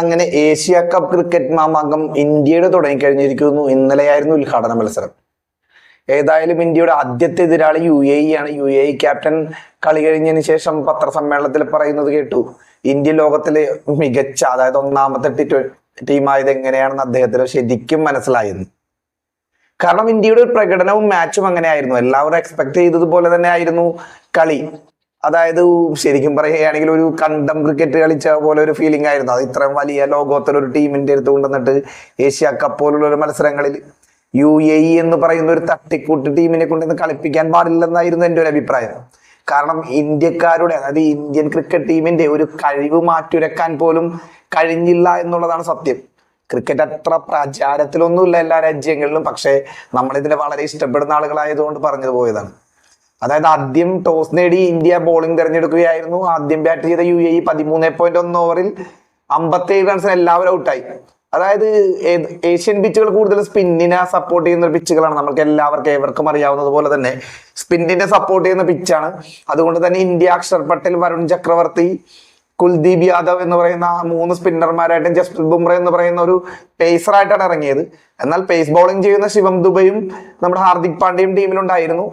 അങ്ങനെ Asia cup cricket Mamankam ഇന്ത്യയുടെ തുടങ്ങിക്കഴിഞ്ഞിരിക്കുന്നു ഇന്നലെയായിരുന്നു ഉദ്ഘാടന മത്സരം. ഏതായാലും ഇന്ത്യയുടെ ആദ്യത്തെ എതിരാളി യു എ ഇ ആണ്. യു എ ഇ ക്യാപ്റ്റൻ കളി കഴിഞ്ഞതിന് ശേഷം പത്രസമ്മേളനത്തിൽ പറയുന്നത് കേട്ടു. ഇന്ത്യ ലോകത്തിലെ മികച്ച അതായത് ഒന്നാമത്തെ ടി ടീമായത് എങ്ങനെയാണെന്ന് അദ്ദേഹത്തിന് ശരിക്കും മനസ്സിലായിരുന്നു കാരണം ഇന്ത്യയുടെ പ്രകടനവും മാച്ചും അങ്ങനെയായിരുന്നു എല്ലാവരും എക്സ്പെക്ട് ചെയ്തതുപോലെ തന്നെ ആയിരുന്നു കളി. അതായത് ശരിക്കും പറയുകയാണെങ്കിൽ ഒരു കണ്ടം ക്രിക്കറ്റ് കളിച്ച പോലെ ഒരു ഫീലിംഗ് ആയിരുന്നു. അത് ഇത്രയും വലിയ ലോകോത്തര ഒരു ടീമിന്റെ അടുത്ത് കൊണ്ടുവന്നിട്ട് ഏഷ്യ കപ്പ് പോലുള്ള ഒരു മത്സരങ്ങളിൽ യു എ ഇ എന്ന് പറയുന്ന ഒരു തട്ടിക്കൂട്ട് ടീമിനെ കൊണ്ടുവന്ന് കളിപ്പിക്കാൻ പാടില്ലെന്നായിരുന്നു എന്റെ ഒരു അഭിപ്രായം. കാരണം ഇന്ത്യക്കാരുടെ അതായത് ഇന്ത്യൻ ക്രിക്കറ്റ് ടീമിന്റെ ഒരു കഴിവ് മാറ്റുരക്കാൻ പോലും കഴിഞ്ഞില്ല എന്നുള്ളതാണ് സത്യം. ക്രിക്കറ്റ് അത്ര പ്രചാരത്തിലൊന്നുമില്ല എല്ലാ രാജ്യങ്ങളിലും പക്ഷേ നമ്മളിതിനെ വളരെ ഇഷ്ടപ്പെടുന്ന ആളുകളായതുകൊണ്ട് പറഞ്ഞു പോയതാണ്. അതായത് ആദ്യം ടോസ് നേടി ഇന്ത്യ ബോളിംഗ് തിരഞ്ഞെടുക്കുകയായിരുന്നു. ആദ്യം ബാറ്റ് ചെയ്ത യു എ ഇ പതിമൂന്ന് പോയിന്റ് ഒന്ന് ഓവറിൽ അമ്പത്തേഴ് റൺസിന് എല്ലാവരും ഔട്ടായി അതായത് ഏഷ്യൻ പിച്ചുകൾ കൂടുതൽ സ്പിന്നിനെ സപ്പോർട്ട് ചെയ്യുന്ന പിച്ചുകളാണ് നമുക്ക് എല്ലാവർക്കും ഏവർക്കും അറിയാവുന്നത് പോലെ തന്നെ സ്പിന്നിനെ സപ്പോർട്ട് ചെയ്യുന്ന പിച്ചാണ് അതുകൊണ്ട് തന്നെ ഇന്ത്യ അക്ഷർ പട്ടേൽ വരുൺ ചക്രവർത്തി കുൽദീപ് യാദവ് എന്ന് പറയുന്ന മൂന്ന് സ്പിന്നർമാരായിട്ടും ജസ്പ്രീത് ബുംറ എന്ന് പറയുന്ന ഒരു പേസറായിട്ടാണ് ഇറങ്ങിയത്. എന്നാൽ പേസ് ബൗളിംഗ് ചെയ്യുന്ന ശിവം ദുബയും നമ്മുടെ ഹാർദിക് പാണ്ഡ്യയും ടീമിലുണ്ടായിരുന്നു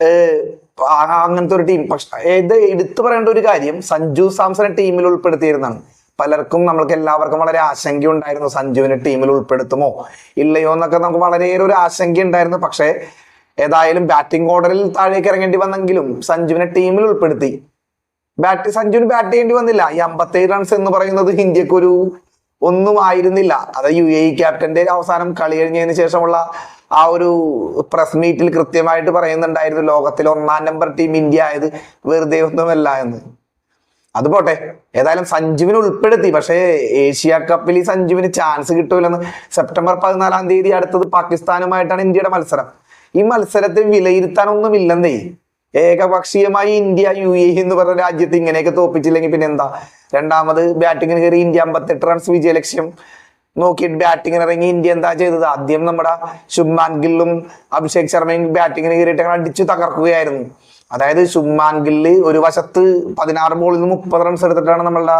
അങ്ങനത്തെ ഒരു ടീം പക്ഷെ ഇത് എടുത്തു പറയേണ്ട ഒരു കാര്യം സഞ്ജു സാംസനെ ടീമിൽ ഉൾപ്പെടുത്തിയിരുന്നാണ് പലർക്കും നമ്മൾക്ക് എല്ലാവർക്കും വളരെ ആശങ്ക ഉണ്ടായിരുന്നു സഞ്ജുവിനെ ടീമിൽ ഉൾപ്പെടുത്തുമോ ഇല്ലയോ എന്നൊക്കെ നമുക്ക് വളരെയേറെ ഒരു ആശങ്ക ഉണ്ടായിരുന്നു. പക്ഷേ ഏതായാലും ബാറ്റിംഗ് ഓർഡറിൽ താഴേക്ക് ഇറങ്ങേണ്ടി വന്നെങ്കിലും സഞ്ജുവിനെ ടീമിൽ ഉൾപ്പെടുത്തി. ബാറ്റ് സഞ്ജുവിന് ബാറ്റ് ചെയ്യേണ്ടി വന്നില്ല. ഈ അമ്പത്തേഴ് റൺസ് എന്ന് പറയുന്നത് ഇന്ത്യക്കൊരു ഒന്നും ആയിരുന്നില്ല. അത് യു എ ക്യാപ്റ്റന്റെ അവസാനം കളി കഴിഞ്ഞതിന് ശേഷമുള്ള ആ ഒരു പ്രസ് മീറ്റിൽ കൃത്യമായിട്ട് പറയുന്നുണ്ടായിരുന്നു ലോകത്തിൽ ഒന്നാം നമ്പർ ടീം ഇന്ത്യ ആയത് വെറുതെ ഒന്നുമല്ല എന്ന്. അത് പോട്ടെ ഏതായാലും സഞ്ജുവിനെ ഉൾപ്പെടുത്തി പക്ഷേ ഏഷ്യ കപ്പിൽ ഈ സഞ്ജുവിന് ചാൻസ് കിട്ടൂലെന്ന് സെപ്റ്റംബർ പതിനാലാം തീയതി അടുത്തത് പാകിസ്ഥാനുമായിട്ടാണ് ഇന്ത്യയുടെ മത്സരം. ഈ മത്സരത്തെ വിലയിരുത്താനൊന്നുമില്ലെന്നേ ഏകപക്ഷീയമായി ഇന്ത്യ യു എ എന്ന് പറഞ്ഞ രാജ്യത്ത് ഇങ്ങനെയൊക്കെ തോപ്പിച്ചില്ലെങ്കിൽ പിന്നെ എന്താ? രണ്ടാമത് ബാറ്റിങ്ങിന് കയറി ഇന്ത്യ അമ്പത്തെട്ട് റൺസ് വിജയലക്ഷ്യം നോക്കിയിട്ട് ബാറ്റിങ്ങിന് ഇറങ്ങി ഇന്ത്യ എന്താ ചെയ്തത്? ആദ്യം നമ്മുടെ ശുഭ്മാൻ ഗില്ലും അഭിഷേക് ശർമ്മയും ബാറ്റിങ്ങിന് കയറിയിട്ട് അടിച്ചു തകർക്കുകയായിരുന്നു. അതായത് ശുഭ്മാൻ ഗില്ല് ഒരു വശത്ത് പതിനാറ് ബോളിൽ നിന്ന് മുപ്പത് റൺസ് എടുത്തിട്ടാണ് നമ്മളുടെ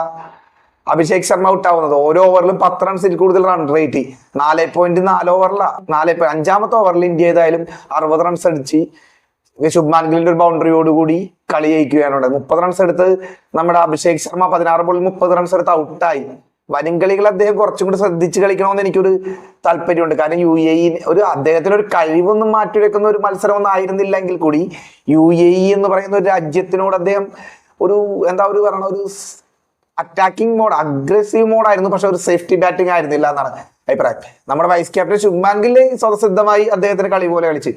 അഭിഷേക് ശർമ്മ ഔട്ട് ആവുന്നത് ഓരോ ഓവറിലും പത്ത് റൺസിൽ കൂടുതൽ റൺ റേറ്റ് നാല് പോയിന്റ് നാല് ഓവറില നാല് അഞ്ചാമത്തെ ഓവറിൽ ഇന്ത്യ ഏതായാലും അറുപത് റൺസ് അടിച്ച് ശുഭ്മാൻ ഗില്ലിന്റെ ഒരു ബൗണ്ടറിയോടുകൂടി കളി ജയിക്കുകയാണ് മുപ്പത് റൺസ് എടുത്ത് നമ്മുടെ അഭിഷേക് ശർമ്മ പതിനാറ് ബോളിൽ മുപ്പത് റൺസ് എടുത്ത് ഔട്ടായി വരും കളികൾ അദ്ദേഹം കുറച്ചും കൂടി ശ്രദ്ധിച്ച് കളിക്കണമെന്ന് എനിക്കൊരു താല്പര്യമുണ്ട്. കാരണം യു എ ഇ ഒരു അദ്ദേഹത്തിന് ഒരു കഴിവൊന്നും മാറ്റിവെക്കുന്ന ഒരു മത്സരമൊന്നും ആയിരുന്നില്ലെങ്കിൽ കൂടി യു എ ഇ എന്ന് പറയുന്ന ഒരു രാജ്യത്തിനോട് അദ്ദേഹം ഒരു എന്താ ഒരു പറയണ ഒരു അറ്റാക്കിംഗ് മോഡ് അഗ്രസീവ് മോഡായിരുന്നു പക്ഷെ ഒരു സേഫ്റ്റി ബാറ്റിംഗ് ആയിരുന്നില്ല എന്നാണ് അഭിപ്രായം. നമ്മുടെ വൈസ് ക്യാപ്റ്റൻ ശുഭ്മാൻ ഗില്ല് സ്വതസിദ്ധമായി അദ്ദേഹത്തിന്റെ കളി പോലെ കളിച്ച്.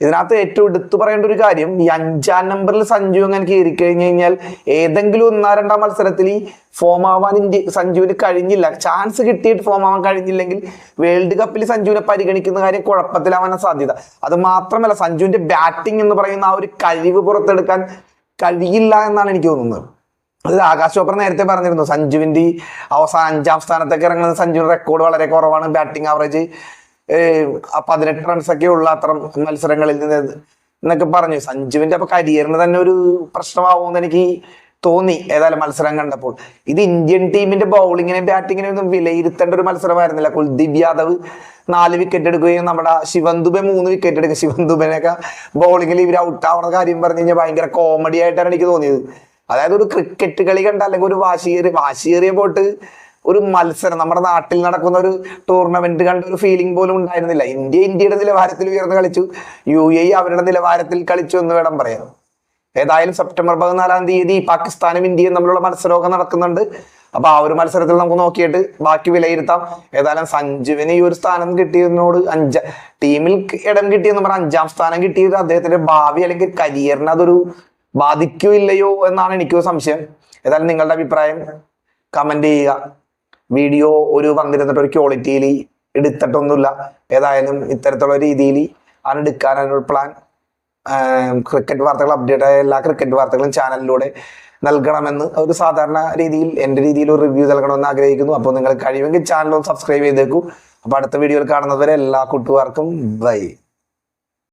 ഇതിനകത്ത് ഏറ്റവും എടുത്തു പറയേണ്ട ഒരു കാര്യം ഈ അഞ്ചാം നമ്പറിൽ സഞ്ജു അങ്ങനെ കയറി കഴിഞ്ഞു കഴിഞ്ഞാൽ ഏതെങ്കിലും ഒന്നാം രണ്ടാം മത്സരത്തിൽ ഈ ഫോം ആവാൻ ഇന്ത്യ സഞ്ജുവിന് കഴിഞ്ഞില്ല. ചാൻസ് കിട്ടിയിട്ട് ഫോം ആവാൻ കഴിഞ്ഞില്ലെങ്കിൽ വേൾഡ് കപ്പിൽ സഞ്ജുവിനെ പരിഗണിക്കുന്ന കാര്യം കുഴപ്പത്തിലാവാൻ സാധ്യത. അത് മാത്രമല്ല സഞ്ജുവിന്റെ ബാറ്റിംഗ് എന്ന് പറയുന്ന ആ ഒരു കഴിവ് പുറത്തെടുക്കാൻ കഴിയില്ല എന്നാണ് എനിക്ക് തോന്നുന്നത്. അത് ആകാശ് ചോപ്ര നേരത്തെ പറഞ്ഞിരുന്നു സഞ്ജുവിന്റെ അവസാന അഞ്ചാം സ്ഥാനത്തൊക്കെ ഇറങ്ങുന്ന സഞ്ജുവിന്റെ റെക്കോർഡ് വളരെ കുറവാണ് ബാറ്റിംഗ് ആവറേജ് പതിനെട്ട് റൺസൊക്കെ ഉള്ള അത്ര മത്സരങ്ങളിൽ നിന്ന് എന്നൊക്കെ പറഞ്ഞു. സഞ്ജുവിന്റെ അപ്പൊ കരിയറിന് തന്നെ ഒരു പ്രശ്നമാവുമെന്ന് എനിക്ക് തോന്നി ഏതായാലും മത്സരം കണ്ടപ്പോൾ. ഇത് ഇന്ത്യൻ ടീമിന്റെ ബൗളിങ്ങിനെയും ബാറ്റിങ്ങിനെയും ഒന്നും വിലയിരുത്തേണ്ട ഒരു മത്സരമായിരുന്നില്ല. കുൽദീപ് യാദവ് നാല് വിക്കറ്റ് എടുക്കുകയും നമ്മുടെ ശിവൻ മൂന്ന് വിക്കറ്റ് എടുക്കുക ശിവൻ ബൗളിങ്ങിൽ ഇവർ ഔട്ട് ആവുന്ന കാര്യം പറഞ്ഞു കഴിഞ്ഞാൽ ഭയങ്കര കോമഡി ആയിട്ടാണ് എനിക്ക് തോന്നിയത്. അതായത് ഒരു ക്രിക്കറ്റ് കളി കണ്ട അല്ലെങ്കിൽ ഒരു വാശിയേറി വാശിയേറിയ പോട്ട് ഒരു മത്സരം. നമ്മുടെ നാട്ടിൽ നടക്കുന്ന ഒരു ടൂർണമെന്റ് കണ്ട ഒരു ഫീലിംഗ് പോലും ഉണ്ടായിരുന്നില്ല. ഇന്ത്യ ഇന്ത്യയുടെ നിലവാരത്തിൽ ഉയർന്ന് കളിച്ചു. യു എ അവരുടെ നിലവാരത്തിൽ കളിച്ചു എന്ന് വേണം പറയാം ഏതായാലും സെപ്റ്റംബർ പതിനാലാം തീയതി പാകിസ്ഥാനും ഇന്ത്യയും തമ്മിലുള്ള മത്സരമൊക്കെ നടക്കുന്നുണ്ട്. അപ്പൊ ആ ഒരു മത്സരത്തിൽ നമുക്ക് നോക്കിയിട്ട് ബാക്കി വിലയിരുത്താം. ഏതായാലും സഞ്ജുവിന് ഈ ഒരു സ്ഥാനം കിട്ടിയതിനോട് അഞ്ച ടീമിൽ ഇടം കിട്ടിയെന്ന് പറഞ്ഞാൽ അഞ്ചാം സ്ഥാനം കിട്ടിയത് അദ്ദേഹത്തിന്റെ ഭാവി അല്ലെങ്കിൽ കരിയറിന് അതൊരു ബാധിക്കോ ഇല്ലയോ എന്നാണ് എനിക്കൊരു സംശയം. ഏതായാലും നിങ്ങളുടെ അഭിപ്രായം കമന്റ് ചെയ്യുക. വീഡിയോ ഒരു പങ്കിരുന്നിട്ട് ഒരു ക്വാളിറ്റിയിൽ എടുത്തിട്ടൊന്നുമില്ല. ഏതായാലും ഇത്തരത്തിലുള്ള രീതിയിൽ ആണ് എടുക്കാനൊരു പ്ലാൻ ക്രിക്കറ്റ് വാർത്തകൾ അപ്ഡേറ്റ് ആയ എല്ലാ ക്രിക്കറ്റ് വാർത്തകളും ചാനലിലൂടെ നൽകണമെന്ന് ഒരു സാധാരണ രീതിയിൽ എന്റെ രീതിയിൽ ഒരു റിവ്യൂ നൽകണമെന്ന് ആഗ്രഹിക്കുന്നു. അപ്പോൾ നിങ്ങൾ കഴിയുമെങ്കിൽ ചാനൽ ഒന്ന് സബ്സ്ക്രൈബ് ചെയ്തേക്കൂ. അപ്പോൾ അടുത്ത വീഡിയോയിൽ കാണുന്നതുവരെ എല്ലാ കൂട്ടുകാർക്കും ബൈ